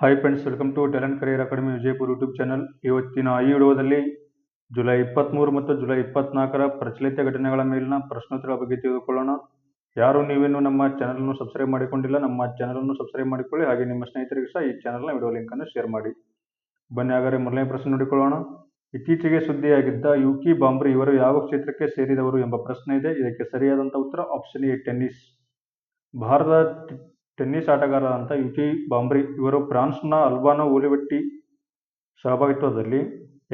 Hi friends welcome to talent career academy Vijayapura YouTube channel ಇವತ್ತಿನ ಈ ವಿಡಿಯೋದಲ್ಲಿ July ಇಪ್ಪತ್ತ್ಮೂರು ಮತ್ತು ಜುಲೈ ಇಪ್ಪತ್ನಾಲ್ಕರ ಪ್ರಚಲಿತ ಘಟನೆಗಳ ಮೇಲಿನ ಪ್ರಶ್ನೋತ್ತರ ಬಗ್ಗೆ ತಿಳಿದುಕೊಳ್ಳೋಣ. ಯಾರು ನೀವೇನು ನಮ್ಮ ಚಾನಲನ್ನು ಸಬ್ಸ್ಕ್ರೈಬ್ ಮಾಡಿಕೊಂಡಿಲ್ಲ, ನಮ್ಮ ಚಾನಲನ್ನು ಸಬ್ಸ್ಕ್ರೈಬ್ ಮಾಡಿಕೊಳ್ಳಿ. ಹಾಗೆ ನಿಮ್ಮ ಸ್ನೇಹಿತರಿಗೆ ಸಹ ಈ ಚಾನಲ್ನ ವಿಡಿಯೋ ಲಿಂಕನ್ನು ಶೇರ್ ಮಾಡಿ. ಬನ್ನಿ ಹಾಗಾದರೆ ಮೊದಲನೇ ಪ್ರಶ್ನೆ ನೋಡಿಕೊಳ್ಳೋಣ. ಇತ್ತೀಚೆಗೆ ಸುದ್ದಿಯಾಗಿದ್ದ ಯುಕಿ ಬಾಂಬ್ರಿ ಇವರು ಯಾವ ಕ್ಷೇತ್ರಕ್ಕೆ ಸೇರಿದವರು ಎಂಬ ಪ್ರಶ್ನೆ ಇದೆ. ಇದಕ್ಕೆ ಸರಿಯಾದಂಥ ಉತ್ತರ ಆಪ್ಷನ್ ಎ ಟೆನ್ನಿಸ್ ಭಾರತದ ಟೆನ್ನಿಸ್ ಆಟಗಾರರಾದಂಥ ಯುಕಿ ಬಾಂಬ್ರಿ. ಇವರು ಫ್ರಾನ್ಸ್ನ ಅಲ್ಬಾನೋ ಓಲಿವೆಟ್ಟಿ ಸಹಭಾಗಿತ್ವದಲ್ಲಿ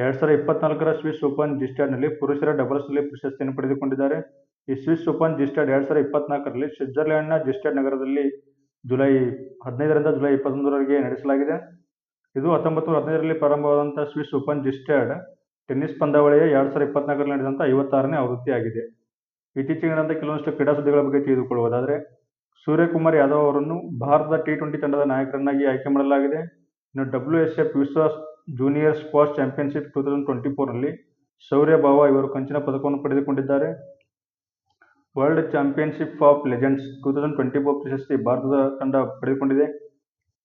ಎರಡು ಸಾವಿರದ ಇಪ್ಪತ್ನಾಲ್ಕರ ಸ್ವಿಸ್ ಓಪನ್ ಜಿಸ್ಟ್ಯಾಡ್ನಲ್ಲಿ ಪುರುಷರ ಡಬಲ್ಸ್ನಲ್ಲಿ ಪ್ರಶಸ್ತಿಯನ್ನು ಪಡೆದುಕೊಂಡಿದ್ದಾರೆ. ಈ ಸ್ವಿಸ್ ಓಪನ್ ಜಿಸ್ಟ್ಯಾಡ್ ಎರಡು ಸಾವಿರದ ಇಪ್ಪತ್ನಾಲ್ಕರಲ್ಲಿ ಸ್ವಿಟ್ಜರ್ಲೆಂಡ್ನ ಜಿಸ್ಟ್ಯಾಡ್ ನಗರದಲ್ಲಿ ಜುಲೈ ಹದಿನೈದರಿಂದ ಜುಲೈ ಇಪ್ಪತ್ತೊಂದರವರೆಗೆ ನಡೆಸಲಾಗಿದೆ. ಇದು ಹತ್ತೊಂಬತ್ತು ನೂರ ಹದಿನೈದರಲ್ಲಿ ಪ್ರಾರಂಭವಾದಂಥ ಸ್ವಿಸ್ ಓಪನ್ ಜಿಸ್ಟ್ಯಾಡ್ ಟೆನ್ನಿಸ್ ಪಂದ್ಯಾವಳಿಯ ಎರಡು ಸಾವಿರದ ಇಪ್ಪತ್ನಾಲ್ಕರಲ್ಲಿ ನಡೆದಂಥ ಐವತ್ತಾರನೇ ಆವೃತ್ತಿಯಾಗಿದೆ. ಇತ್ತೀಚೆಗೆ ನಡೆದಂಥ ಕೆಲವೊಂದಷ್ಟು ಕ್ರೀಡಾ ಸುದ್ದಿಗಳ ಬಗ್ಗೆ ತಿಳಿದುಕೊಳ್ಳುವುದಾದರೆ ಸೂರ್ಯಕುಮಾರ್ ಯಾದವ್ ಅವರನ್ನು ಭಾರತದ ಟಿ ಟ್ವೆಂಟಿ ತಂಡದ ನಾಯಕರನ್ನಾಗಿ ಆಯ್ಕೆ ಮಾಡಲಾಗಿದೆ. ಇನ್ನು ಡಬ್ಲ್ಯೂ ಎಸ್ ಎಫ್ ವಿಶ್ವ junior squash championship two thousand twenty ಫೋರ್ನಲ್ಲಿ Shaurya Bawa ಇವರು ಕಂಚಿನ ಪದಕವನ್ನು ಪಡೆದುಕೊಂಡಿದ್ದಾರೆ. World championship of legends two thousand twenty four ಪ್ರಶಸ್ತಿ ಭಾರತದ ತಂಡ ಪಡೆದುಕೊಂಡಿದೆ.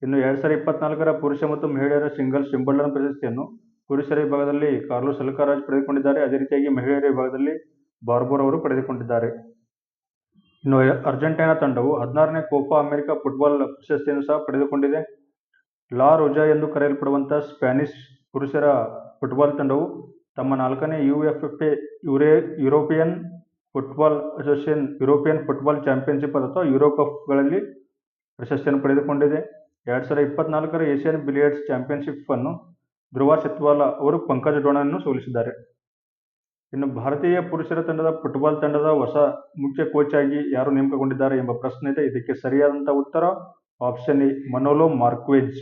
ಇನ್ನು ಎರಡು ಸಾವಿರದ ಇಪ್ಪತ್ನಾಲ್ಕರ ಪುರುಷ ಮತ್ತು ಮಹಿಳೆಯರ ಸಿಂಗಲ್ಸ್ ವಿಂಬಲ್ಡನ್ ಪ್ರಶಸ್ತಿಯನ್ನು ಪುರುಷರ ವಿಭಾಗದಲ್ಲಿ ಕಾರ್ಲೋಸ್ ಅಲ್ಕಾರಾಜ್ ಪಡೆದುಕೊಂಡಿದ್ದಾರೆ. ಅದೇ ರೀತಿಯಾಗಿ ಮಹಿಳೆಯರ ವಿಭಾಗದಲ್ಲಿ ಬಾರ್ಬೋರ್ ಅವರು ಪಡೆದುಕೊಂಡಿದ್ದಾರೆ. ಇನ್ನು ಅರ್ಜೆಂಟೈನಾ ತಂಡವು ಹದಿನಾರನೇ ಕೋಪಾ ಅಮೆರಿಕ ಫುಟ್ಬಾಲ್ ಪ್ರಶಸ್ತಿಯನ್ನು ಸಹ ಪಡೆದುಕೊಂಡಿದೆ. ಲಾ ರೋಜಾ ಎಂದು ಕರೆಯಲ್ಪಡುವಂಥ ಸ್ಪ್ಯಾನಿಷ್ ಪುರುಷರ ಫುಟ್ಬಾಲ್ ತಂಡವು ತಮ್ಮ ನಾಲ್ಕನೇ U F F A Urey European football association, European football championship ಅಥವಾ ಯುರೋ ಕಪ್ಗಳಲ್ಲಿ ಪ್ರಶಸ್ತಿಯನ್ನು ಪಡೆದುಕೊಂಡಿದೆ. ಎರಡು ಸಾವಿರದ ಇಪ್ಪತ್ನಾಲ್ಕರ ಏಷ್ಯನ್ ಬಿಲಿಯರ್ಡ್ಸ್ ಚಾಂಪಿಯನ್ಶಿಪ್ ಅನ್ನು ಧ್ರುವ ಶತ್ವಾಲ ಅವರು ಪಂಕಜ್ ಡೋಣನ್ನು ಸೋಲಿಸಿದ್ದಾರೆ. ಇನ್ನು ಭಾರತೀಯ ಪುರುಷರ ತಂಡದ ಫುಟ್ಬಾಲ್ ತಂಡದ ಹೊಸ ಮುಖ್ಯ ಕೋಚ್ ಆಗಿ ಯಾರು ನೇಮಕಗೊಂಡಿದ್ದಾರೆ ಎಂಬ ಪ್ರಶ್ನೆ ಇದೆ. ಇದಕ್ಕೆ ಸರಿಯಾದಂಥ ಉತ್ತರ ಆಪ್ಷನ್ ಎ ಮನೋಲೋ ಮಾರ್ಕ್ವೆಜ್.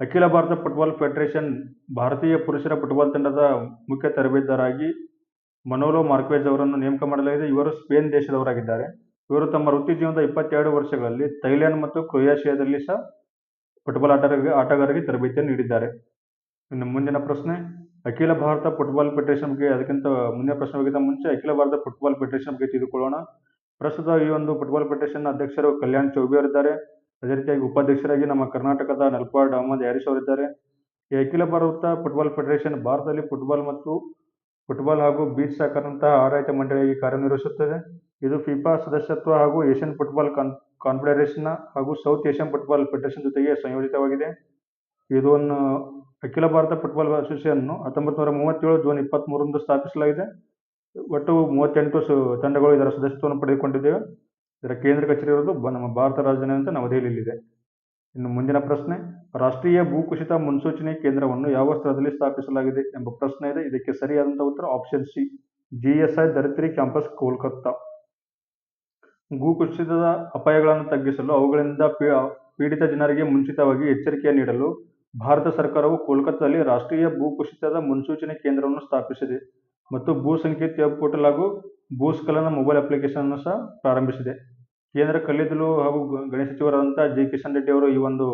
ಅಖಿಲ ಭಾರತ ಫುಟ್ಬಾಲ್ ಫೆಡರೇಷನ್ ಭಾರತೀಯ ಪುರುಷರ ಫುಟ್ಬಾಲ್ ತಂಡದ ಮುಖ್ಯ ತರಬೇತುದಾರಾಗಿ ಮನೋಲೋ ಮಾರ್ಕ್ವೆಜ್ ಅವರನ್ನು ನೇಮಕ ಮಾಡಲಾಗಿದೆ. ಇವರು ಸ್ಪೇನ್ ದೇಶದವರಾಗಿದ್ದಾರೆ. ಇವರು ತಮ್ಮ ವೃತ್ತಿ ಜೀವನದ ಇಪ್ಪತ್ತೆರಡು ವರ್ಷಗಳಲ್ಲಿ ಥೈಲ್ಯಾಂಡ್ ಮತ್ತು ಕ್ರೊಯೇಷಿಯಾದಲ್ಲಿ ಸಹ ಫುಟ್ಬಾಲ್ ಆಟಗಾರರಿಗೆ ಆಟಗಾರರಿಗೆ ತರಬೇತಿಯನ್ನು ನೀಡಿದ್ದಾರೆ. ಇನ್ನು ಮುಂದಿನ ಪ್ರಶ್ನೆ ಅಖಿಲ ಭಾರತ ಫುಟ್ಬಾಲ್ ಫೆಡರೇಷನ್ ಬಗ್ಗೆ ಅದಕ್ಕಿಂತ ಮುಂದಿನ ಪ್ರಶ್ನೆಗಿಂತ ಮುಂಚೆ ಅಖಿಲ ಭಾರತ ಫುಟ್ಬಾಲ್ ಫೆಡರೇಷನ್ ಬಗ್ಗೆ ತಿಳಿದುಕೊಳ್ಳೋಣ. ಪ್ರಸ್ತುತ ಈ ಒಂದು ಫುಟ್ಬಾಲ್ ಫೆಡರೇಷನ್ ಅಧ್ಯಕ್ಷರು ಕಲ್ಯಾಣ್ ಚೌಬೆ ಅವರಿದ್ದಾರೆ. ಅದೇ ರೀತಿಯಾಗಿ ಉಪಾಧ್ಯಕ್ಷರಾಗಿ ನಮ್ಮ ಕರ್ನಾಟಕದ ನಲ್ಪಾಡ್ ಅಹಮದ್ ಹ್ಯಾರಿಸ್ ಅವರಿದ್ದಾರೆ. ಈ ಅಖಿಲ ಭಾರತ ಫುಟ್ಬಾಲ್ ಫೆಡರೇಷನ್ ಭಾರತದಲ್ಲಿ ಫುಟ್ಬಾಲ್ ಮತ್ತು ಫುಟ್ಬಾಲ್ ಹಾಗೂ ಬೀಚ್ ಸಾಕರ್ನಂತಹ ಆಡಳಿತ ಮಂಡಳಿಯಾಗಿ ಕಾರ್ಯನಿರ್ವಹಿಸುತ್ತದೆ. ಇದು ಫಿಫಾ ಸದಸ್ಯತ್ವ ಹಾಗೂ ಏಷ್ಯನ್ ಫುಟ್ಬಾಲ್ ಕಾನ್ ಕಾನ್ಫೆಡರೇಷನ್ ಹಾಗೂ ಸೌತ್ ಏಷ್ಯನ್ ಫುಟ್ಬಾಲ್ ಫೆಡರೇಷನ್ ಜೊತೆಗೆ ಸಂಯೋಜಿತವಾಗಿದೆ. ಇದನ್ನು ಅಖಿಲ ಭಾರತ ಫುಟ್ಬಾಲ್ ಅಸೋಸಿಯೇಷನ್ ಹತ್ತೊಂಬತ್ತು ನೂರ ಮೂವತ್ತೇಳು ಜೂನ್ ಇಪ್ಪತ್ತ್ಮೂರರಂದು ಸ್ಥಾಪಿಸಲಾಗಿದೆ. ಒಟ್ಟು ಮೂವತ್ತೆಂಟು ತಂಡಗಳು ಇದರ ಸದಸ್ಯತ್ವವನ್ನು ಪಡೆದುಕೊಂಡಿದ್ದೇವೆ. ಇದರ ಕೇಂದ್ರ ಕಚೇರಿ ಇರೋದು ನಮ್ಮ ಭಾರತ ರಾಜಧಾನಿ ಅಂತ ನವದೆಹಲಿಯಲ್ಲಿದೆ ಇನ್ನು ಮುಂದಿನ ಪ್ರಶ್ನೆ, ರಾಷ್ಟ್ರೀಯ ಭೂಕುಸಿತ ಮುನ್ಸೂಚನೆ ಕೇಂದ್ರವನ್ನು ಯಾವ ಸ್ಥಳದಲ್ಲಿ ಸ್ಥಾಪಿಸಲಾಗಿದೆ ಎಂಬ ಪ್ರಶ್ನೆ ಇದೆ. ಇದಕ್ಕೆ ಸರಿಯಾದಂಥ ಉತ್ತರ option C G S I Dharitri campus Kolkata ಭೂಕುಸಿತದ ಅಪಾಯಗಳನ್ನು ತಗ್ಗಿಸಲು ಅವುಗಳಿಂದ ಪೀಡಿತ ಜನರಿಗೆ ಮುಂಚಿತವಾಗಿ ಎಚ್ಚರಿಕೆ ನೀಡಲು ಭಾರತ ಸರ್ಕಾರವು ಕೋಲ್ಕತ್ತಾದಲ್ಲಿ ರಾಷ್ಟ್ರೀಯ ಭೂಕುಸಿತದ ಮುನ್ಸೂಚನೆ ಕೇಂದ್ರವನ್ನು ಸ್ಥಾಪಿಸಿದೆ ಮತ್ತು ಭೂ ಸಂಕೇತ ವೆಬ್ ಪೋರ್ಟಲ್ ಹಾಗೂ ಭೂಸ್ಖಲನ ಮೊಬೈಲ್ ಅಪ್ಲಿಕೇಶನ್ ಅನ್ನು ಸಹ ಪ್ರಾರಂಭಿಸಿದೆ. ಕೇಂದ್ರ ಕಲ್ಲಿದ್ದಲು ಹಾಗೂ ಗಣಿ ಸಚಿವರಾದಂಥ ಜಿ ಕಿಶನ್ ರೆಡ್ಡಿ ಅವರು ಈ ಒಂದು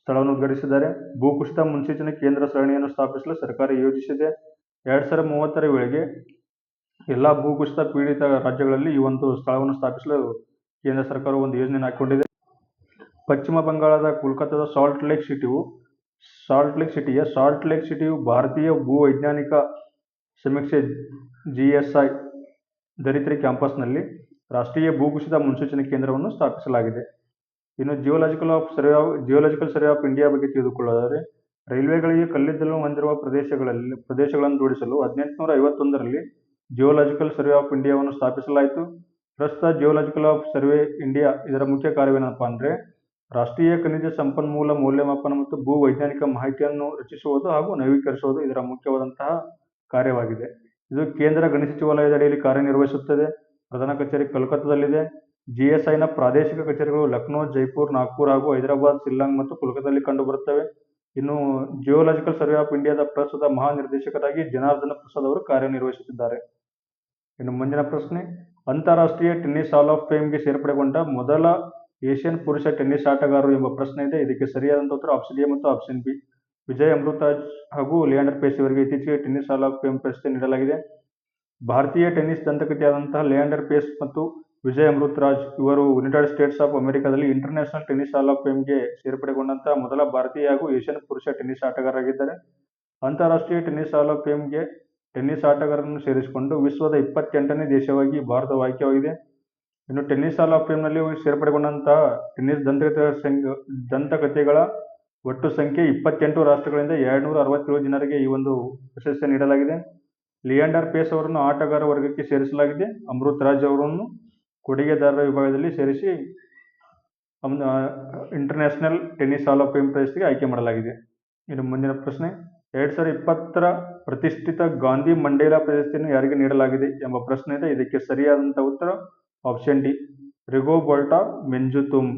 ಸ್ಥಳವನ್ನು ಉದ್ಘಾಟಿಸಿದ್ದಾರೆ. ಭೂಕುಸಿತ ಮುನ್ಸೂಚನೆ ಕೇಂದ್ರ ಸರಣಿಯನ್ನು ಸ್ಥಾಪಿಸಲು ಸರ್ಕಾರ ಯೋಜಿಸಿದೆ. ಎರಡು ಸಾವಿರದ ಮೂವತ್ತರ ವೇಳೆಗೆ ಎಲ್ಲ ಭೂಕುಸಿತ ಪೀಡಿತ ರಾಜ್ಯಗಳಲ್ಲಿ ಈ ಒಂದು ಸ್ಥಳವನ್ನು ಸ್ಥಾಪಿಸಲು ಕೇಂದ್ರ ಸರ್ಕಾರ ಒಂದು ಯೋಜನೆಯನ್ನು ಹಾಕಿಕೊಂಡಿದೆ. ಪಶ್ಚಿಮ ಬಂಗಾಳದ ಕೋಲ್ಕತ್ತಾದ ಸಾಲ್ಟ್ ಲೇಕ್ ಸಿಟಿಯು ಸಾಲ್ಟ್ ಲೇಕ್ ಸಿಟಿಯ ಸಾಲ್ಟ್ ಲೇಕ್ ಸಿಟಿಯು ಭಾರತೀಯ ಭೂವೈಜ್ಞಾನಿಕ ಸಮೀಕ್ಷೆ ಜಿ ಎಸ್ ಐ ಧರಿತ್ರಿ ಕ್ಯಾಂಪಸ್ನಲ್ಲಿ ರಾಷ್ಟ್ರೀಯ ಭೂಕುಸಿತ ಮುನ್ಸೂಚನೆ ಕೇಂದ್ರವನ್ನು ಸ್ಥಾಪಿಸಲಾಗಿದೆ. ಇನ್ನು geological of survey of geological survey of India ಬಗ್ಗೆ ತಿಳಿದುಕೊಳ್ಳೋದಾದರೆ, ರೈಲ್ವೆಗಳಿಗೆ ಕಲ್ಲಿದ್ದಲು ಹೊಂದಿರುವ ಪ್ರದೇಶಗಳಲ್ಲಿ ಪ್ರದೇಶಗಳನ್ನು ಜೋಡಿಸಲು ಹದಿನೆಂಟುನೂರ ಐವತ್ತೊಂದರಲ್ಲಿ ಜಿಯೋಲಾಜಿಕಲ್ ಸರ್ವೆ ಆಫ್ ಇಂಡಿಯಾವನ್ನು ಸ್ಥಾಪಿಸಲಾಯಿತು. ಪ್ರಸ್ತುತ ಜಿಯೋಲಾಜಿಕಲ್ ಆಫ್ ಸರ್ವೆ ಇಂಡಿಯಾ ಇದರ ಮುಖ್ಯ ಕಾರ್ಯವೇನಪ್ಪ ಅಂದರೆ ರಾಷ್ಟ್ರೀಯ ಖನಿಜ ಸಂಪನ್ಮೂಲ ಮೌಲ್ಯಮಾಪನ ಮತ್ತು ಭೂ ವೈಜ್ಞಾನಿಕ ಮಾಹಿತಿಯನ್ನು ರಚಿಸುವುದು ಹಾಗೂ ನವೀಕರಿಸುವುದು ಇದರ ಮುಖ್ಯವಾದಂತಹ ಕಾರ್ಯವಾಗಿದೆ. ಇದು ಕೇಂದ್ರ ಗಣಿ ಸಚಿವಾಲಯದ ಅಡಿಯಲ್ಲಿ ಕಾರ್ಯನಿರ್ವಹಿಸುತ್ತದೆ. ಪ್ರಧಾನ ಕಚೇರಿ ಕೋಲ್ಕತ್ತಾದಲ್ಲಿದೆ. ಜಿ ಎಸ್ ಐನ ಪ್ರಾದೇಶಿಕ ಕಚೇರಿಗಳು ಲಕ್ನೋ, ಜೈಪುರ್, ನಾಗ್ಪುರ್ ಹಾಗೂ ಹೈದರಾಬಾದ್, ಶಿಲ್ಲಾಂಗ್ ಮತ್ತು ಕೋಲ್ಕತ್ತಾದಲ್ಲಿ ಕಂಡುಬರುತ್ತವೆ. ಇನ್ನು ಜಿಯೋಲಾಜಿಕಲ್ ಸರ್ವೆ ಆಫ್ ಇಂಡಿಯಾದ ಪ್ರಸ್ತುತ ಮಹಾನಿರ್ದೇಶಕರಾಗಿ ಜನಾರ್ದನ ಪ್ರಸಾದ್ ಅವರು ಕಾರ್ಯನಿರ್ವಹಿಸುತ್ತಿದ್ದಾರೆ. ಇನ್ನು ಮುಂದಿನ ಪ್ರಶ್ನೆ, ಅಂತಾರಾಷ್ಟ್ರೀಯ ಟೆನ್ನಿಸ್ ಹಾಲ್ ಆಫ್ ಫೇಮ್ಗೆ ಸೇರ್ಪಡೆಗೊಂಡ ಮೊದಲ ಏಷ್ಯನ್ ಪುರುಷ ಟೆನ್ನಿಸ್ ಆಟಗಾರರು ಎಂಬ ಪ್ರಶ್ನೆ ಇದೆ. ಇದಕ್ಕೆ ಸರಿಯಾದಂಥ ಉತ್ತರ ಆಪ್ಷನ್ ಎ ಮತ್ತು ಆಪ್ಷನ್ ಬಿ. ವಿಜಯ್ ಅಮೃತಾಜ್ ಹಾಗೂ ಲಿಯಾಂಡರ್ ಪೇಸ್ ಇವರಿಗೆ ಇತ್ತೀಚೆಗೆ ಟೆನ್ನಿಸ್ ಹಾಲ್ ಆಫ್ ಫೇಮ್ ಪ್ರಶಸ್ತಿ ನೀಡಲಾಗಿದೆ. ಭಾರತೀಯ ಟೆನ್ನಿಸ್ ದಂತಕಥೆಯಾದಂತಹ ಲಿಯಾಂಡರ್ ಪೇಸ್ ಮತ್ತು ವಿಜಯ್ ಅಮೃತರಾಜ್ ಇವರು ಯುನೈಟೆಡ್ ಸ್ಟೇಟ್ಸ್ ಆಫ್ ಅಮೆರಿಕಾದಲ್ಲಿ ಇಂಟರ್ನ್ಯಾಷನಲ್ ಟೆನ್ನಿಸ್ ಹಾಲ್ ಆಫ್ ಫೇಮ್ಗೆ ಸೇರ್ಪಡೆಗೊಂಡಂತಹ ಮೊದಲ ಭಾರತೀಯ ಹಾಗೂ ಏಷ್ಯನ್ ಪುರುಷ ಟೆನ್ನಿಸ್ ಆಟಗಾರರಾಗಿದ್ದಾರೆ. ಅಂತಾರಾಷ್ಟ್ರೀಯ ಟೆನ್ನಿಸ್ ಹಾಲ್ ಆಫ್ ಫೇಮ್ಗೆ ಟೆನ್ನಿಸ್ ಆಟಗಾರರನ್ನು ಸೇರಿಸಿಕೊಂಡು ವಿಶ್ವದ ಇಪ್ಪತ್ತೆಂಟನೇ ದೇಶವಾಗಿ ಭಾರತವು ಆಯ್ಕೆಯಾಗಿದೆ ಇನ್ನು ಟೆನ್ನಿಸ್ ಹಾಲ್ ಆಫ್ ಫೇಮ್ನಲ್ಲಿ ಸೇರ್ಪಡೆಗೊಂಡಂತಹ ಟೆನ್ನಿಸ್ ದಂತಕಥೆಗಳ ಸಂಘ ದಂತಕಥೆಗಳ ಒಟ್ಟು ಸಂಖ್ಯೆ ಇಪ್ಪತ್ತೆಂಟು ರಾಷ್ಟ್ರಗಳಿಂದ ಎರಡ್ನೂರ ಅರವತ್ತೇಳು ಜನರಿಗೆ ಈ ಒಂದು ಪ್ರಶಸ್ತಿ ನೀಡಲಾಗಿದೆ. ಲಿಯಾಂಡರ್ ಪೇಸ್ ಅವರನ್ನು ಆಟಗಾರ ವರ್ಗಕ್ಕೆ ಸೇರಿಸಲಾಗಿದೆ. ಅಮೃತ್ ರಾಜ್ ಅವರನ್ನು ಕೊಡುಗೆದಾರರ ವಿಭಾಗದಲ್ಲಿ ಸೇರಿಸಿ international tennis hall of fame ಪ್ರಶಸ್ತಿಗೆ ಆಯ್ಕೆ ಮಾಡಲಾಗಿದೆ. ಇನ್ನು ಮುಂದಿನ ಪ್ರಶ್ನೆ, ಎರಡ್ ಸಾವಿರದ ಇಪ್ಪತ್ತರ ಪ್ರತಿಷ್ಠಿತ ಗಾಂಧಿ ಮಂಡೇಲಾ ಪ್ರಶಸ್ತಿಯನ್ನು ಯಾರಿಗೆ ನೀಡಲಾಗಿದೆ ಎಂಬ ಪ್ರಶ್ನೆ ಇದೆ. ಇದಕ್ಕೆ ಸರಿಯಾದಂಥ ಉತ್ತರ ಆಪ್ಷನ್ ಡಿ ರಿಗೋಬರ್ಟಾ ಮೆಂಜುತುಮ್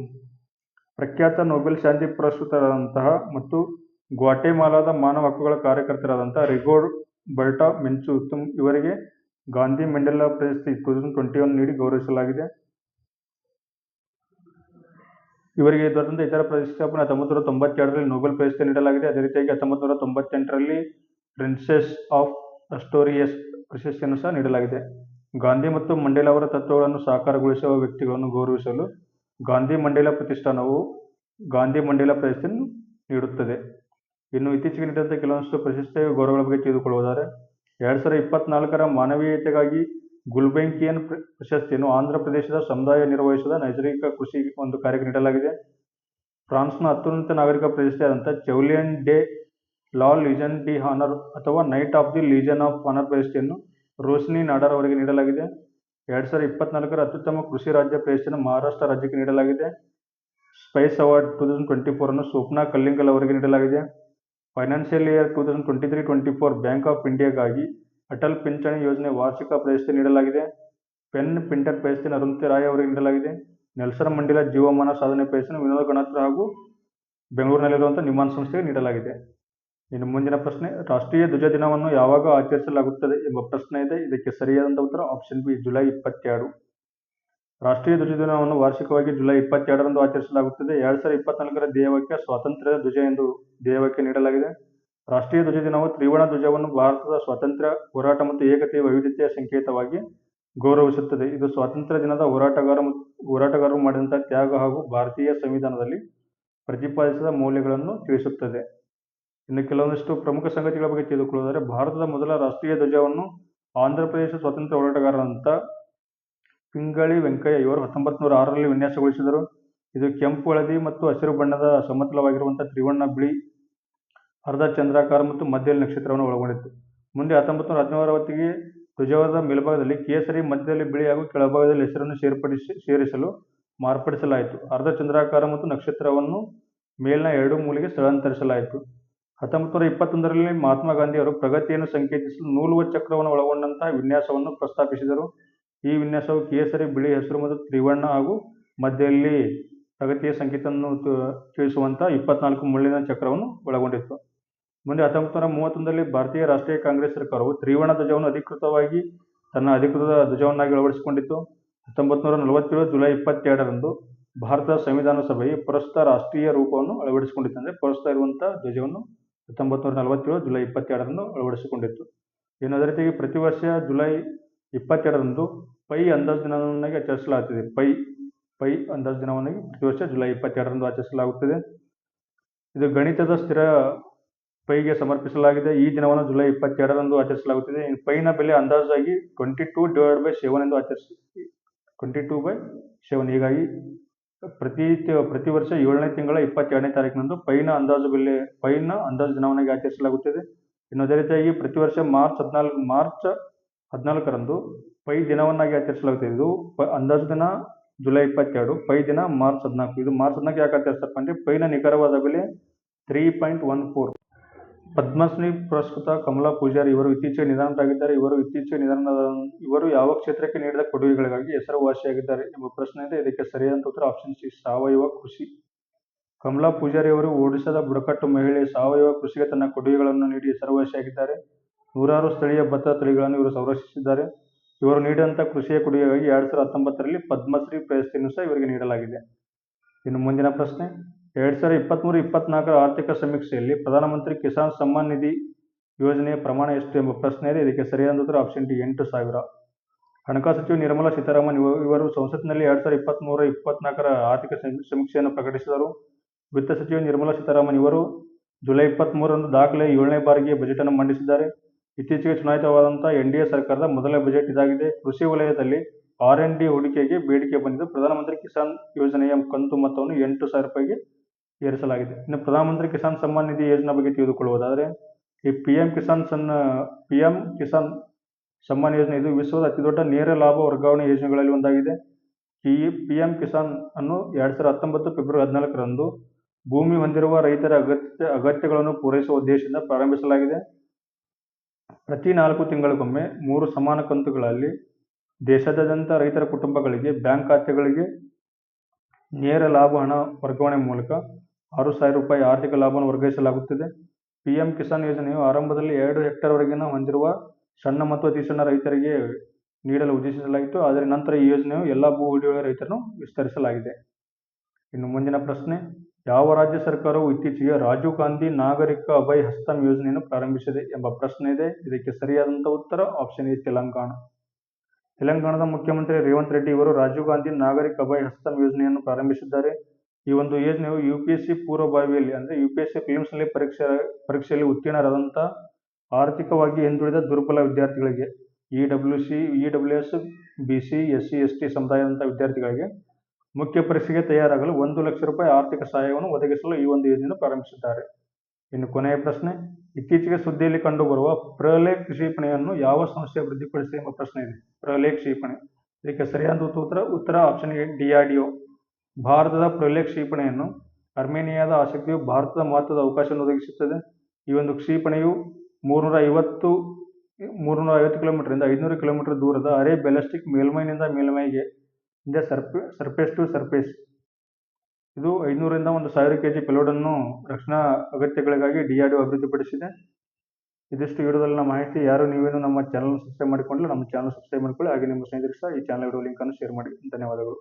ಪ್ರಖ್ಯಾತ ನೊಬೆಲ್ ಶಾಂತಿ ಪುರಸ್ಕೃತರಾದಂತಹ ಮತ್ತು ಗ್ವಾಟೆಮಾಲಾದ ಮಾನವ ಹಕ್ಕುಗಳ ಕಾರ್ಯಕರ್ತರಾದಂತಹ ರಿಗೋಡ್ ಬರ್ಟಾ ಮೆಂಚುತುಮ್ ಇವರಿಗೆ ಗಾಂಧಿ ಮೆಂಡೆಲಾ ಪ್ರಶಸ್ತಿ ಟೂ ತೌಸಂಡ್ ಟ್ವೆಂಟಿ ಒನ್ ನೀಡಿ ಗೌರವಿಸಲಾಗಿದೆ. ಇವರಿಗೆ ದೊರೆತಂತ ಇತರ ಪ್ರತಿಷ್ಠಾಪನೆ ಹತ್ತೊಂಬತ್ತು ನೂರ ತೊಂಬತ್ತೆರಡರಲ್ಲಿ ನೊಬೆಲ್ ಪ್ರಶಸ್ತಿ ನೀಡಲಾಗಿದೆ. ಅದೇ ರೀತಿಯಾಗಿ ಹತ್ತೊಂಬತ್ತು ನೂರ ತೊಂಬತ್ತೆಂಟರಲ್ಲಿ ಪ್ರಿನ್ಸೆಸ್ ಆಫ್ ಅಸ್ಟೋರಿಯಸ್ ಪ್ರಶಸ್ತಿಯನ್ನು ಸಹ ನೀಡಲಾಗಿದೆ. ಗಾಂಧಿ ಮತ್ತು ಮಂಡೇಲಾ ಅವರ ತತ್ವಗಳನ್ನು ಸಾಕಾರಗೊಳಿಸುವ ವ್ಯಕ್ತಿಗಳನ್ನು ಗೌರವಿಸಲು ಗಾಂಧಿ ಮಂಡೇಲಾ ಪ್ರತಿಷ್ಠಾನವು ಗಾಂಧಿ ಮಂಡೇಲಾ ಪ್ರಶಸ್ತಿಯನ್ನು ನೀಡುತ್ತದೆ. ಇನ್ನು ಇತ್ತೀಚೆಗೆ ನೀಡಿದಂಥ ಕೆಲವೊಂದಷ್ಟು ಪ್ರಶಸ್ತಿಯ ಗೌರವಗಳ ಬಗ್ಗೆ ತಿಳಿದುಕೊಳ್ಳುವುದಾದರೆ, ಎರಡು ಸಾವಿರದ ಇಪ್ಪತ್ನಾಲ್ಕರ ಮಾನವೀಯತೆಗಾಗಿ ಗುಲ್ಬೆಂಕಿಯನ್ ಪ್ರಶಸ್ತಿಯನ್ನು ಆಂಧ್ರ ಪ್ರದೇಶದ ಸಮುದಾಯ ನಿರ್ವಹಿಸಿದ ನೈಸರ್ಗಿಕ ಕೃಷಿ ಒಂದು ಕಾರ್ಯಕ್ಕೆ ನೀಡಲಾಗಿದೆ. ಫ್ರಾನ್ಸ್ನ ಅತ್ಯುನ್ನತ ನಾಗರಿಕ ಪ್ರಶಸ್ತಿಯಾದಂಥ ಚೌಲಿಯನ್ ಡೇ ಲಾ ಲೀಜನ್ ಡಿ ಹಾನರ್ ಅಥವಾ knight of the legion of honour ಪ್ರಶಸ್ತಿಯನ್ನು ರೋಶ್ನಿ ನಾಡಾರ್ ಅವರಿಗೆ ನೀಡಲಾಗಿದೆ. ಎರಡು ಸಾವಿರದ ಇಪ್ಪತ್ನಾಲ್ಕರ ಅತ್ಯುತ್ತಮ ಕೃಷಿ ರಾಜ್ಯ ಪ್ರಶಸ್ತಿಯನ್ನು ಮಹಾರಾಷ್ಟ್ರ ರಾಜ್ಯಕ್ಕೆ ನೀಡಲಾಗಿದೆ. Spice award two thousand twenty four ಅನ್ನು ಸ್ವಪ್ನ ಕಲ್ಲಿಂಗಲ್ ಅವರಿಗೆ ನೀಡಲಾಗಿದೆ. Financial year two thousand twenty three twenty four bank of ಇಂಡಿಯಾಗಾಗಿ Atal ಪಿಂಚಣಿ ಯೋಜನೆ ವಾರ್ಷಿಕ ಪ್ರಶಸ್ತಿ ನೀಡಲಾಗಿದೆ. ಪೆನ್ ಪಿಂಟರ್ ಪ್ರಶಸ್ತಿ ಅರುಂತಿ ರಾಯ್ ಅವರಿಗೆ ನೀಡಲಾಗಿದೆ. ನೆಲ್ಸನ್ ಮಂಡಿಲ ಜೀವಮಾನ ಸಾಧನೆ ಪ್ರಶಸ್ತಿಯನ್ನು ವಿನೋದ ಗಣತ್ರ ಹಾಗೂ ಬೆಂಗಳೂರಿನಲ್ಲಿರುವಂಥ ನಿಮಾನ್ ಸಂಸ್ಥೆಗೆ ನೀಡಲಾಗಿದೆ. ಇನ್ನು ಮುಂದಿನ ಪ್ರಶ್ನೆ, ರಾಷ್ಟ್ರೀಯ ಧ್ವಜ ದಿನವನ್ನು ಯಾವಾಗ ಆಚರಿಸಲಾಗುತ್ತದೆ ಎಂಬ ಪ್ರಶ್ನೆ ಇದೆ. ಇದಕ್ಕೆ ಸರಿಯಾದ ಉತ್ತರ ಆಪ್ಷನ್ ಬಿ ಜುಲೈ ಇಪ್ಪತ್ತೆರಡು. ರಾಷ್ಟ್ರೀಯ ಧ್ವಜ ದಿನವನ್ನು ವಾರ್ಷಿಕವಾಗಿ ಜುಲೈ ಇಪ್ಪತ್ತೆರಡರಂದು ಆಚರಿಸಲಾಗುತ್ತದೆ. ಎರಡ್ ಸಾವಿರದ ಇಪ್ಪತ್ನಾಲ್ಕರ ದೇವಕ್ಕೆ ಸ್ವಾತಂತ್ರ್ಯದ ಧ್ವಜ ಎಂದು ದೇವಕ್ಕೆ ನೀಡಲಾಗಿದೆ. ರಾಷ್ಟ್ರೀಯ ಧ್ವಜ ದಿನವು ತ್ರಿವರ್ಣ ಧ್ವಜವನ್ನು ಭಾರತದ ಸ್ವಾತಂತ್ರ್ಯ, ಹೋರಾಟ ಮತ್ತು ಏಕತೆಯ ವೈವಿಧ್ಯತೆಯ ಸಂಕೇತವಾಗಿ ಗೌರವಿಸುತ್ತದೆ. ಇದು ಸ್ವಾತಂತ್ರ್ಯ ದಿನದ ಹೋರಾಟಗಾರ ಹೋರಾಟಗಾರರು ಮಾಡಿದಂತಹ ತ್ಯಾಗ ಹಾಗೂ ಭಾರತೀಯ ಸಂವಿಧಾನದಲ್ಲಿ ಪ್ರತಿಪಾದಿಸಿದ ಮೌಲ್ಯಗಳನ್ನು ತಿಳಿಸುತ್ತದೆ. ಇನ್ನು ಕೆಲವೊಂದಿಷ್ಟು ಪ್ರಮುಖ ಸಂಗತಿಗಳ ಬಗ್ಗೆ ತಿಳಿದುಕೊಳ್ಳುವುದಾದರೆ, ಭಾರತದ ಮೊದಲ ರಾಷ್ಟ್ರೀಯ ಧ್ವಜವನ್ನು ಆಂಧ್ರ ಪ್ರದೇಶ ಸ್ವಾತಂತ್ರ್ಯ ಹೋರಾಟಗಾರರಂತ ಪಿಂಗಳಿ ವೆಂಕಯ್ಯ ಇವರು ಹತ್ತೊಂಬತ್ತು ನೂರ ಆರರಲ್ಲಿ ವಿನ್ಯಾಸಗೊಳಿಸಿದರು. ಇದು ಕೆಂಪು ಹಳದಿ ಮತ್ತು ಹಸಿರು ಬಣ್ಣದ ಸಮತಲವಾಗಿರುವಂತಹ ತ್ರಿವರ್ಣ ಬಿಳಿ, ಅರ್ಧ ಚಂದ್ರಾಕಾರ ಮತ್ತು ಮಧ್ಯದಲ್ಲಿ ನಕ್ಷತ್ರವನ್ನು ಒಳಗೊಂಡಿತ್ತು. ಮುಂದೆ ಹತ್ತೊಂಬತ್ತು ನೂರ ಹದಿನೇಳರ ಹೊತ್ತಿಗೆ ಧ್ವಜವಾದ ಮೇಲ್ಭಾಗದಲ್ಲಿ ಕೇಸರಿ, ಮಧ್ಯದಲ್ಲಿ ಬಿಳಿ ಹಾಗೂ ಕೆಳಭಾಗದಲ್ಲಿ ಹೆಸರನ್ನು ಸೇರ್ಪಡಿಸಿ, ಸೇರಿಸಲು ಮಾರ್ಪಡಿಸಲಾಯಿತು. ಅರ್ಧ ಚಂದ್ರಾಕಾರ ಮತ್ತು ನಕ್ಷತ್ರವನ್ನು ಮೇಲಿನ ಎರಡು ಮೂಲೆಗೆ ಸ್ಥಳಾಂತರಿಸಲಾಯಿತು. ಹತ್ತೊಂಬತ್ತು ನೂರ ಇಪ್ಪತ್ತೊಂದರಲ್ಲಿ ಮಹಾತ್ಮ ಗಾಂಧಿಯವರು ಪ್ರಗತಿಯನ್ನು ಸಂಕೇತಿಸಲು ನೂಲುವ ಚಕ್ರವನ್ನು ಒಳಗೊಂಡಂತಹ ವಿನ್ಯಾಸವನ್ನು ಪ್ರಸ್ತಾಪಿಸಿದರು. ಈ ವಿನ್ಯಾಸವು ಕೇಸರಿ, ಬಿಳಿ ಹೆಸರು ಮತ್ತು ತ್ರಿವರ್ಣ ಹಾಗೂ ಮಧ್ಯದಲ್ಲಿ ಪ್ರಗತಿಯ ಸಂಕೇತವನ್ನು ತಿಳಿಸುವಂತಹ ಇಪ್ಪತ್ನಾಲ್ಕು ಮುಳ್ಳಿನ ಚಕ್ರವನ್ನು ಒಳಗೊಂಡಿತ್ತು. ಮುಂದೆ ಹತ್ತೊಂಬತ್ತು ನೂರ ಮೂವತ್ತೊಂದರಲ್ಲಿ ಭಾರತೀಯ ರಾಷ್ಟ್ರೀಯ ಕಾಂಗ್ರೆಸ್ ಸರ್ಕಾರವು ತ್ರಿವರ್ಣ ಧ್ವಜವನ್ನು ಅಧಿಕೃತವಾಗಿ ತನ್ನ ಅಧಿಕೃತ ಧ್ವಜವನ್ನಾಗಿ ಅಳವಡಿಸಿಕೊಂಡಿತ್ತು. ಹತ್ತೊಂಬತ್ತು ನೂರ ನಲವತ್ತೇಳು ಜುಲೈ ಇಪ್ಪತ್ತೆರಡರಂದು ಭಾರತದ ಸಂವಿಧಾನ ಸಭೆಯು ಪ್ರಸ್ತುತ ರಾಷ್ಟ್ರೀಯ ರೂಪವನ್ನು ಅಳವಡಿಸಿಕೊಂಡಿತ್ತು. ಅಂದರೆ ಪ್ರಸ್ತುತ ಇರುವಂತಹ ಧ್ವಜವನ್ನು ಹತ್ತೊಂಬತ್ತು ನೂರ ನಲವತ್ತೇಳು ಜುಲೈ ಇಪ್ಪತ್ತೆರಡರಂದು ಅಳವಡಿಸಿಕೊಂಡಿತ್ತು. ಇನ್ನು ಅದೇ ರೀತಿಯಾಗಿ ಪ್ರತಿ ವರ್ಷ ಜುಲೈ ಇಪ್ಪತ್ತೆರಡರಂದು ಪೈ ಅಂದಾಜು ದಿನವನ್ನಾಗಿ ಆಚರಿಸಲಾಗುತ್ತದೆ. ಪೈ ಪೈ ಅಂದಾಜು ದಿನವನ್ನಾಗಿ ಪ್ರತಿ ವರ್ಷ ಜುಲೈ ಇಪ್ಪತ್ತೆರಡರಂದು ಆಚರಿಸಲಾಗುತ್ತದೆ. ಇದು ಗಣಿತದ ಸ್ಥಿರ ಪೈಗೆ ಸಮರ್ಪಿಸಲಾಗಿದೆ. ಈ ದಿನವನ್ನು ಜುಲೈ ಇಪ್ಪತ್ತೆರಡರಂದು ಆಚರಿಸಲಾಗುತ್ತದೆ. ಪೈನ ಬೆಲೆ ಅಂದಾಜಾಗಿ twenty two divide by seven ಎಂದು ಆಚರಿಸಿ ಟ್ವೆಂಟಿ ಟೂ ಬೈ ಸೆವೆನ್ ಹೀಗಾಗಿ ಪ್ರತಿ ಪ್ರತಿ ವರ್ಷ ಏಳನೇ ತಿಂಗಳ ಇಪ್ಪತ್ತೆರಡನೇ ತಾರೀಕಿನಂದು ಪೈನ ಅಂದಾಜು ಬೆಲೆ, ಪೈನ ಅಂದಾಜು ದಿನವನ್ನಾಗಿ ಆಚರಿಸಲಾಗುತ್ತದೆ. ಇನ್ನು ಅದೇ ರೀತಿಯಾಗಿ ಪ್ರತಿ ವರ್ಷ ಮಾರ್ಚ್ ಹದಿನಾಲ್ಕು, ಮಾರ್ಚ್ ಹದಿನಾಲ್ಕರಂದು ಪೈ ದಿನವನ್ನಾಗಿ ಆಚರಿಸಲಾಗುತ್ತದೆ. ಇದು ಪ- ಅಂದಾಜು ದಿನ ಜುಲೈ ಇಪ್ಪತ್ತೆರಡು, ಪೈ ದಿನ ಮಾರ್ಚ್ ಹದಿನಾಲ್ಕು. ಇದು ಮಾರ್ಚ್ ಹದಿನಾಲ್ಕು ಯಾಕೆ ಆಚರಿಸ್ತಾರಪ್ಪ ಅಂದರೆ ಪೈನ ನಿಖರವಾದ ಬೆಲೆ three point one four. Padmashri ಪುರಸ್ಕೃತ ಕಮಲಾ ಪೂಜಾರಿ ಇವರು ಇತ್ತೀಚೆಗೆ ನಿಧನರಾಗಿದ್ದಾರೆ. ಇವರು ಇತ್ತೀಚೆಗೆ ನಿಧನ ಇವರು ಯಾವ ಕ್ಷೇತ್ರಕ್ಕೆ ನೀಡಿದ ಕೊಡುಗೆಗಳಿಗಾಗಿ ಹೆಸರುವಾಸಿಯಾಗಿದ್ದಾರೆ ಎಂಬ ಪ್ರಶ್ನೆ ಇದೆ ಇದಕ್ಕೆ ಸರಿಯಾದ ಉತ್ತರ ಆಪ್ಷನ್ ಸಿ, ಸಾವಯವ ಕೃಷಿ. ಕಮಲಾ ಪೂಜಾರಿ ಅವರು ಒಡಿಶಾದ ಬುಡಕಟ್ಟು ಮಹಿಳೆ, ಸಾವಯವ ಕೃಷಿಗೆ ತನ್ನ ಕೊಡುಗೆಗಳನ್ನು ನೀಡಿ ಹೆಸರುವಾಸಿಯಾಗಿದ್ದಾರೆ. ನೂರಾರು ಸ್ಥಳೀಯ ಭತ್ತ ತಳಿಗಳನ್ನು ಇವರು ಸಂರಕ್ಷಿಸಿದ್ದಾರೆ. ಇವರು ನೀಡಿದಂಥ ಕೃಷಿಯ ಕೊಡುಗೆಗಾಗಿ ಎರಡು ಸಾವಿರದ ಹತ್ತೊಂಬತ್ತರಲ್ಲಿ ಪದ್ಮಶ್ರೀ ಪ್ರಶಸ್ತಿಯನ್ನು ಸಹ ಇವರಿಗೆ ನೀಡಲಾಗಿದೆ. ಇನ್ನು ಮುಂದಿನ ಪ್ರಶ್ನೆ. ಎರಡ್ ಸಾವಿರದ ಇಪ್ಪತ್ತ್ಮೂರು ಇಪ್ಪತ್ನಾಲ್ಕರ ಆರ್ಥಿಕ ಸಮೀಕ್ಷೆಯಲ್ಲಿ ಪ್ರಧಾನಮಂತ್ರಿ ಕಿಸಾನ್ ಸಮ್ಮಾನ್ ನಿಧಿ ಯೋಜನೆಯ ಪ್ರಮಾಣ ಎಷ್ಟು ಎಂಬ ಪ್ರಶ್ನೆ ಇದೆ. ಇದಕ್ಕೆ ಸರಿಯಾದ ಉತ್ತರ ಆಪ್ಷನ್ ಡಿ, ಎಂಟು ಸಾವಿರ. ಹಣಕಾಸು ಸಚಿವ ನಿರ್ಮಲಾ ಸೀತಾರಾಮನ್ ಇವ- ಇವರು ಸಂಸತ್ತಿನಲ್ಲಿ ಎರಡ್ ಸಾವಿರದ ಇಪ್ಪತ್ತ್ಮೂರ ಇಪ್ಪತ್ನಾಲ್ಕರ ಆರ್ಥಿಕ ಸಮೀಕ್ಷೆಯನ್ನು ಪ್ರಕಟಿಸಿದರು. ವಿತ್ತ ಸಚಿವ ನಿರ್ಮಲಾ ಸೀತಾರಾಮನ್ ಇವರು ಜುಲೈ ಇಪ್ಪತ್ತ್ಮೂರರಂದು ದಾಖಲೆ ಏಳನೇ ಬಾರಿಗೆ ಬಜೆಟ್ ಅನ್ನು ಮಂಡಿಸಿದ್ದಾರೆ. ಇತ್ತೀಚೆಗೆ ಚುನಾಯಿತವಾದಂತಹ ಎ ಸರ್ಕಾರದ ಮೊದಲ ಬಜೆಟ್ ಇದಾಗಿದೆ. ಕೃಷಿ ವಲಯದಲ್ಲಿ ಆರ್ ಎನ್ ಡಿ ಹೂಡಿಕೆಗೆ ಬೇಡಿಕೆ ಬಂದಿದ್ದು ಪ್ರಧಾನಮಂತ್ರಿ ಕಿಸಾನ್ ಯೋಜನೆಯ ಕಂತು ಮೊತ್ತವನ್ನು ಎಂಟು ಸಾವಿರ ರೂಪಾಯಿಗೆ ಏರಿಸಲಾಗಿದೆ. ಇನ್ನು ಪ್ರಧಾನಮಂತ್ರಿ ಕಿಸಾನ್ ಸಮ್ಮಾನ್ ನಿಧಿ ಯೋಜನೆ ಬಗ್ಗೆ ತಿಳಿದುಕೊಳ್ಳುವುದಾದರೆ, ಈ ಪಿ ಎಂ ಕಿಸಾನ್ ಸನ್ನ ಪಿ ಎಂ ಕಿಸಾನ್ ಸಮ್ಮಾನ್ ಯೋಜನೆ ಇದು ವಿಶ್ವದ ಅತಿದೊಡ್ಡ ನೇರ ಲಾಭ ವರ್ಗಾವಣೆ ಯೋಜನೆಗಳಲ್ಲಿ ಒಂದಾಗಿದೆ. ಈ ಪಿ ಎಂ ಕಿಸಾನ್ ಅನ್ನು ಎರಡು ಸಾವಿರದ ಹತ್ತೊಂಬತ್ತು ಫೆಬ್ರವರಿ ಹದಿನಾಲ್ಕರಂದು ಭೂಮಿ ಹೊಂದಿರುವ ರೈತರ ಅಗತ್ಯ, ಅಗತ್ಯಗಳನ್ನು ಪೂರೈಸುವ ಉದ್ದೇಶದಿಂದ ಪ್ರಾರಂಭಿಸಲಾಗಿದೆ. ಪ್ರತಿ ನಾಲ್ಕು ತಿಂಗಳಿಗೊಮ್ಮೆ ಮೂರು ಸಮಾನ ಕಂತುಗಳಲ್ಲಿ ದೇಶಾದ್ಯಂತ ರೈತರ ಕುಟುಂಬಗಳಿಗೆ ಬ್ಯಾಂಕ್ ಖಾತೆಗಳಿಗೆ ನೇರ ಲಾಭ ಹಣ ವರ್ಗಾವಣೆ ಮೂಲಕ ಆರು ಸಾವಿರ ರೂಪಾಯಿ ಆರ್ಥಿಕ ಲಾಭವನ್ನು ವರ್ಗಾಯಿಸಲಾಗುತ್ತಿದೆ. ಪಿಎಂ ಕಿಸಾನ್ ಯೋಜನೆಯು ಆರಂಭದಲ್ಲಿ ಎರಡು ಹೆಕ್ಟೇರ್ವರೆಗಿನ ಹೊಂದಿರುವ ಸಣ್ಣ ಮತ್ತು ಅತಿ ಸಣ್ಣ ರೈತರಿಗೆ ನೀಡಲು ಉದ್ದೇಶಿಸಲಾಗಿತ್ತು ಆದರೆ ನಂತರ ಈ ಯೋಜನೆಯು ಎಲ್ಲ ಭೂ ಹಿಡಿಯುವ ರೈತರನ್ನು ವಿಸ್ತರಿಸಲಾಗಿದೆ. ಇನ್ನು ಮುಂದಿನ ಪ್ರಶ್ನೆ, ಯಾವ ರಾಜ್ಯ ಸರ್ಕಾರವು ಇತ್ತೀಚೆಗೆ ರಾಜೀವ್ ಗಾಂಧಿ ನಾಗರಿಕ ಅಭಯ ಹಸ್ತಂ ಯೋಜನೆಯನ್ನು ಪ್ರಾರಂಭಿಸಿದೆ ಎಂಬ ಪ್ರಶ್ನೆ ಇದೆ. ಇದಕ್ಕೆ ಸರಿಯಾದಂಥ ಉತ್ತರ ಆಪ್ಷನ್ ಎ, ತೆಲಂಗಾಣ. ತೆಲಂಗಾಣದ ಮುಖ್ಯಮಂತ್ರಿ ರೇವಂತ್ ರೆಡ್ಡಿ ಇವರು ರಾಜೀವ್ ಗಾಂಧಿ ನಾಗರಿಕ ಅಭಯ ಹಸ್ತಂ ಯೋಜನೆಯನ್ನು ಪ್ರಾರಂಭಿಸಿದ್ದಾರೆ. ಈ ಒಂದು ಯೋಜನೆಯು ಯು ಪಿ ಎಸ್ ಸಿ ಪೂರ್ವಭಾವಿಯಲ್ಲಿ ಅಂದರೆ ಯು ಪಿ ಎಸ್ ಸಿ ಫಿಲಿಮ್ಸ್ನಲ್ಲಿ ಪರೀಕ್ಷೆ, ಪರೀಕ್ಷೆಯಲ್ಲಿ ಉತ್ತೀರ್ಣರಾದಂಥ ಆರ್ಥಿಕವಾಗಿ ಹಿಂದುಳಿದ ದುರ್ಬಲ ವಿದ್ಯಾರ್ಥಿಗಳಿಗೆ E W C E W S B C S C S T ಸಮುದಾಯದಂಥ ವಿದ್ಯಾರ್ಥಿಗಳಿಗೆ ಮುಖ್ಯ ಪರೀಕ್ಷೆಗೆ ತಯಾರಾಗಲು ಒಂದು ಲಕ್ಷ ರೂಪಾಯಿ ಆರ್ಥಿಕ ಸಹಾಯವನ್ನು ಒದಗಿಸಲು ಈ ಒಂದು ಯೋಜನೆಯನ್ನು ಪ್ರಾರಂಭಿಸಿದ್ದಾರೆ. ಇನ್ನು ಕೊನೆಯ ಪ್ರಶ್ನೆ, ಇತ್ತೀಚೆಗೆ ಸುದ್ದಿಯಲ್ಲಿ ಕಂಡುಬರುವ ಪ್ರಲೇ ಕ್ಷಿಪಣಿಯನ್ನು ಯಾವ ಸಂಸ್ಥೆ ಅಭಿವೃದ್ಧಿಪಡಿಸಿದೆ ಎಂಬ ಪ್ರಶ್ನೆ ಇದೆ. ಪ್ರಲೇ ಕ್ಷಿಪಣಿ. ಇದಕ್ಕೆ ಸರಿಯಾದ ಉತ್ತರ ಉತ್ತರ ಆಪ್ಷನ್ ಎ ಡಿಆರ್ಡಿಒ ಭಾರತದ ಪ್ರಲೇ ಕ್ಷಿಪಣಿಯನ್ನು ಅರ್ಮೇನಿಯಾದ ಆಸಕ್ತಿಯು ಭಾರತದ ಮಹತ್ವದ ಅವಕಾಶವನ್ನು ಒದಗಿಸುತ್ತದೆ. ಈ ಒಂದು ಕ್ಷಿಪಣಿಯು ಮೂರ್ನೂರ ಐವತ್ತು ಮೂರ್ನೂರ ಐವತ್ತು ಕಿಲೋಮೀಟರಿಂದ ಐದುನೂರು ಕಿಲೋಮೀಟರ್ ದೂರದ ಅರೆ ಬೆಲಸ್ಟಿಕ್ ಮೇಲ್ಮೈನಿಂದ ಮೇಲ್ಮೈಗೆ ಇಂದ ಸರ್ಪೆ, ಸರ್ಫೇಸ್ ಟು ಸರ್ಫೇಸ್. ಇದು ಐದುನೂರಿಂದ ಒಂದು ಸಾವಿರ ಕೆ ಜಿ ಪೆಲೋಡನ್ನು ರಕ್ಷಣಾ ಅಗತ್ಯಗಳಿಗಾಗಿ ಡಿ ಆರ್ ಡಿ ಅಭಿವೃದ್ಧಿಪಡಿಸಿದೆ. ಇದಿಷ್ಟು ವಿಡಿಯೋದಲ್ಲಿನ ಮಾಹಿತಿ. ಯಾರು ನೀವೇನು ನಮ್ಮ ಚಾನಲ್ ಸಬ್ಸ್ಕ್ರೈಬ್ ಮಾಡಿಕೊಂಡಿಲ್ಲ ನಮ್ಮ ಚಾನಲ್ ಸಬ್ಸ್ಕ್ರೈಬ್ ಮಾಡಿಕೊಳ್ಳಿ. ಹಾಗೆ ನಿಮ್ಮ ಸ್ನೇಹಿತರಿಗೆ ಸಹ ಈ ಚಾನಲ್ ವಿಡಿಯೋ ಲಿಂಕನ್ನು ಶೇರ್ ಮಾಡಿ. ಧನ್ಯವಾದಗಳು.